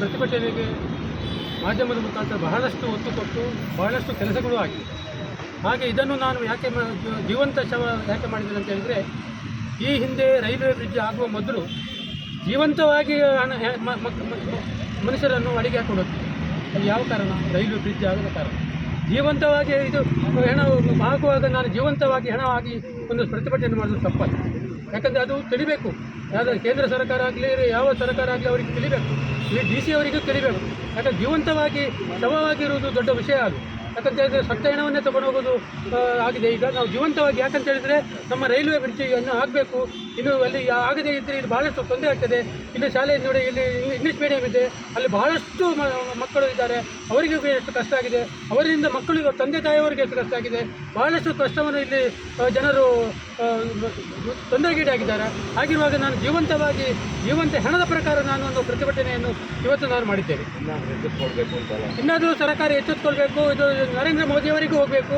ಪ್ರತಿಭಟನೆಗೆ ಮಾಧ್ಯಮದ ಮುಖಾಂತರ ಬಹಳಷ್ಟು ಒತ್ತು ಕೊಟ್ಟು ಬಹಳಷ್ಟು ಕೆಲಸಗಳು ಆಗಿದೆ. ಹಾಗೆ ಇದನ್ನು ನಾನು ಯಾಕೆ ಜೀವಂತ ಶವ ಯಾಕೆ ಮಾಡಿದ್ದೇನೆ ಅಂತ ಹೇಳಿದರೆ, ಈ ಹಿಂದೆ ರೈಲ್ವೆ ಬ್ರಿಡ್ಜ್ ಆಗುವ ಮೊದಲು ಜೀವಂತವಾಗಿ ಮನುಷ್ಯರನ್ನು ಅಡಿಗೆ ಹಾಕೊಂಡು ಅದು ಯಾವ ಕಾರಣ? ರೈಲ್ವೆ ಬ್ರಿಡ್ಜ್ ಆಗದ ಕಾರಣ. ಜೀವಂತವಾಗಿ ಇದು ಹೆಣ ಹಾಕುವಾಗ ನಾನು ಜೀವಂತವಾಗಿ ಹೆಣವಾಗಿ ಒಂದು ಪ್ರತಿಭಟನೆ ಮಾಡೋದು ತಪ್ಪಲ್ಲ. ಯಾಕಂದರೆ ಅದು ತಿಳಿಬೇಕು. ಯಾವುದೇ ಕೇಂದ್ರ ಸರ್ಕಾರ ಆಗಲಿ ಯಾವ ಸರ್ಕಾರ ಆಗಲಿ, ಅವರಿಗೆ ತಿಳಿಬೇಕು. ಡಿ ಸಿ ಅವರಿಗೂ ತಿಳಿಬೇಕು. ಯಾಕಂದ್ರೆ ಜೀವಂತವಾಗಿ ಶವವಾಗಿರುವುದು ದೊಡ್ಡ ವಿಷಯ ಅದು. ಯಾಕಂತ ಹೇಳಿದ್ರೆ ಸತ್ತ ಹೆಣವನ್ನೇ ತಗೊಂಡು ಹೋಗೋದು ಆಗಿದೆ. ಈಗ ನಾವು ಜೀವಂತವಾಗಿ ಯಾಕಂತ ಹೇಳಿದ್ರೆ ನಮ್ಮ ರೈಲ್ವೆ ಬ್ರಿಡ್ಜ್ ಅನ್ನು ಆಗಬೇಕು. ಇನ್ನು ಅಲ್ಲಿ ಆಗದೇ ಇದ್ದರೆ ಇಲ್ಲಿ ಬಹಳಷ್ಟು ತೊಂದರೆ ಆಗ್ತದೆ. ಇಲ್ಲಿ ಶಾಲೆ ನೋಡಿ ಇಲ್ಲಿ ಇಂಗ್ಲೀಷ್ ಮೀಡಿಯಂ ಇದೆ. ಅಲ್ಲಿ ಬಹಳಷ್ಟು ಮಕ್ಕಳು ಇದ್ದಾರೆ. ಅವರಿಗೂ ಎಷ್ಟು ಕಷ್ಟ ಆಗಿದೆ. ಅವರಿಂದ ಮಕ್ಕಳಿಗೆ ತಂದೆ ತಾಯಿಯವರಿಗೆ ಎಷ್ಟು ಕಷ್ಟ ಆಗಿದೆ. ಬಹಳಷ್ಟು ಕಷ್ಟವನ್ನು ಇಲ್ಲಿ ಜನರು ತೊಂದರೆಗೀಡಾಗಿದ್ದಾರೆ. ಹಾಗಿರುವಾಗ ನಾನು ಜೀವಂತವಾಗಿ ಜೀವಂತ ಹೆಣದ ಪ್ರಕಾರ ನಾನು ಒಂದು ಪ್ರತಿಭಟನೆಯನ್ನು ಇವತ್ತು ನಾನು ಮಾಡಿದ್ದೇನೆ. ಇನ್ನಾದರೂ ಸರ್ಕಾರ ಎಚ್ಚೆತ್ತುಕೊಳ್ಬೇಕು ಇದು ನರೇಂದ್ರ ಮೋದಿ ಅವರಿಗೂ ಹೋಗಬೇಕು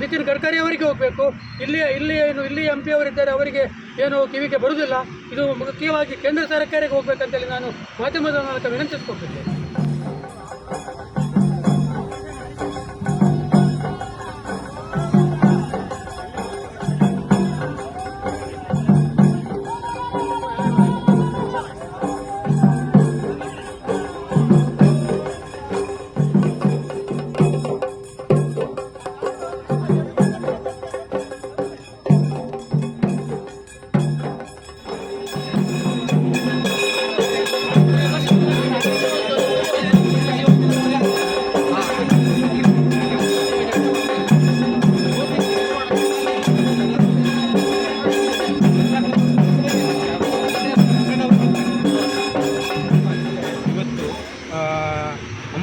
ನಿತಿನ್ ಗಡ್ಕರಿ ಅವರಿಗೆ ಹೋಗಬೇಕು, ಇಲ್ಲಿ ಇಲ್ಲಿ ಏನು, ಇಲ್ಲಿ ಎಂ ಪಿ ಅವರಿದ್ದಾರೆ, ಅವರಿಗೆ ಏನು ಕಿವಿಗೆ ಬರುವುದಿಲ್ಲ, ಇದು ಮುಖ್ಯವಾಗಿ ಕೇಂದ್ರ ಸರ್ಕಾರಕ್ಕೆ ಹೋಗ್ಬೇಕಂತೇಳಿ ನಾನು ಮಾಧ್ಯಮದ ಮೂಲಕ ವಿನಂತಿಸಿಕೊಟ್ಟಿದ್ದೇನೆ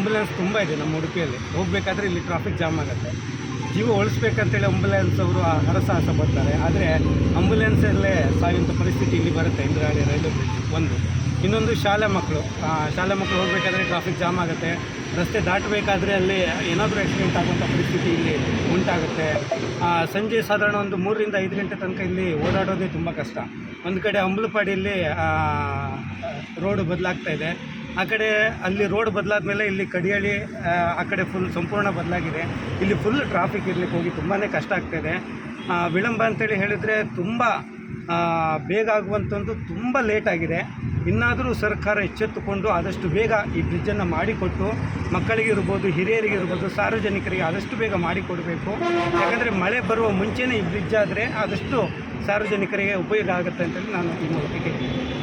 ಆಂಬುಲೆನ್ಸ್ ತುಂಬ ಇದೆ ನಮ್ಮ ಉಡುಪಿಯಲ್ಲಿ. ಹೋಗಬೇಕಾದ್ರೆ ಇಲ್ಲಿ ಟ್ರಾಫಿಕ್ ಜಾಮ್ ಆಗುತ್ತೆ. ಜೀವ ಉಳಿಸ್ಬೇಕಂತೇಳಿ ಆಂಬುಲೆನ್ಸ್ ಅವರು ಆ ಹರಸಾಹಸ ಬರ್ತಾರೆ ಆದರೆ ಆಂಬುಲೆನ್ಸಲ್ಲೇ ಸಾಯುವಂಥ ಪರಿಸ್ಥಿತಿ ಇಲ್ಲಿ ಬರುತ್ತೆ, ಇಂದ್ರಾಳಿ ರೈಲ್ವೆ ಬ್ರಿಡ್ಜ್ ಒಂದು. ಇನ್ನೊಂದು ಶಾಲೆ ಮಕ್ಕಳು. ಶಾಲೆ ಮಕ್ಕಳು ಹೋಗಬೇಕಾದ್ರೆ ಟ್ರಾಫಿಕ್ ಜಾಮ್ ಆಗುತ್ತೆ. ರಸ್ತೆ ದಾಟಬೇಕಾದ್ರೆ ಅಲ್ಲಿ ಏನಾದರೂ ಆಕ್ಸಿಡೆಂಟ್ ಆಗುವಂಥ ಪರಿಸ್ಥಿತಿ ಇಲ್ಲಿ ಉಂಟಾಗುತ್ತೆ. ಸಂಜೆ ಸಾಧಾರಣ ಒಂದು ಮೂರರಿಂದ ಐದು ಗಂಟೆ ತನಕ ಇಲ್ಲಿ ಓಡಾಡೋದೇ ತುಂಬ ಕಷ್ಟ. ಒಂದು ಕಡೆ ಅಂಬ್ಲಪಾಡಿಯಲ್ಲಿ ರೋಡ್ ಬದಲಾಗ್ತಾ ಇದೆ. ಆ ಕಡೆ ಅಲ್ಲಿ ರೋಡ್ ಬದಲಾದ ಮೇಲೆ ಇಲ್ಲಿ ಕಡಿಯಾಳಿ ಆ, ಕಡೆ ಫುಲ್ ಸಂಪೂರ್ಣ ಬದಲಾಗಿದೆ. ಇಲ್ಲಿ ಫುಲ್ ಟ್ರಾಫಿಕ್ ಇರಲಿಕ್ಕೆ ಹೋಗಿ ತುಂಬಾ ಕಷ್ಟ ಆಗ್ತಾಯಿದೆ ವಿಳಂಬ ಅಂತೇಳಿ ಹೇಳಿದರೆ ತುಂಬ ಬೇಗ ಆಗುವಂಥದ್ದು ತುಂಬ ಲೇಟ್ ಆಗಿದೆ. ಇನ್ನಾದರೂ ಸರ್ಕಾರ ಎಚ್ಚೆತ್ತುಕೊಂಡು ಆದಷ್ಟು ಬೇಗ ಈ ಬ್ರಿಡ್ಜನ್ನು ಮಾಡಿಕೊಟ್ಟು ಮಕ್ಕಳಿಗಿರ್ಬೋದು ಹಿರಿಯರಿಗಿರ್ಬೋದು ಸಾರ್ವಜನಿಕರಿಗೆ ಆದಷ್ಟು ಬೇಗ ಮಾಡಿಕೊಡಬೇಕು. ಯಾಕಂದರೆ ಮಳೆ ಬರುವ ಮುಂಚೆನೇ ಈ ಬ್ರಿಡ್ಜ್ ಆದರೆ ಆದಷ್ಟು ಸಾರ್ವಜನಿಕರಿಗೆ ಉಪಯೋಗ ಆಗುತ್ತೆ ಅಂತೇಳಿ ನಾನು ಈ ಮೂಲಕ ಕೇಳ್ತೀನಿ.